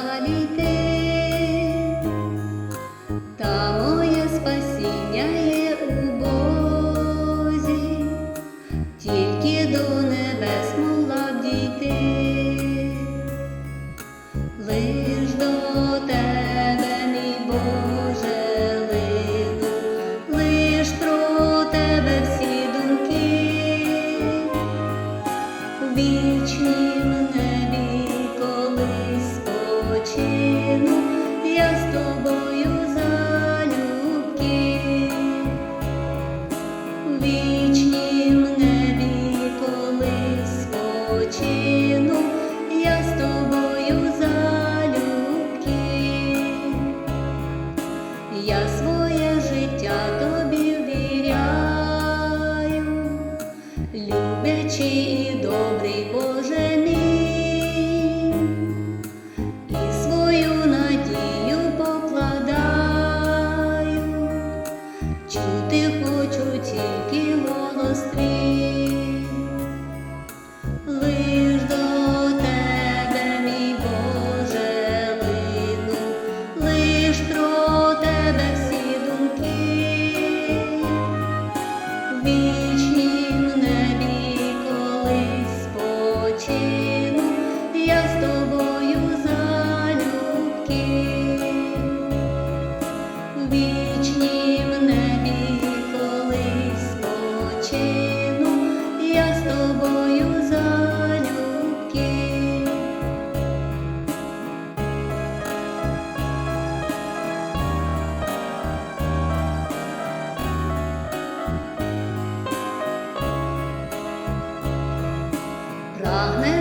காலிதே вічнім небі, спочину, я з тобою залюбки. Я своє життя тобі ввіряю, люблячий і добрий Боже мій, тільки голос спочину, я з тобою залюбки. Прагне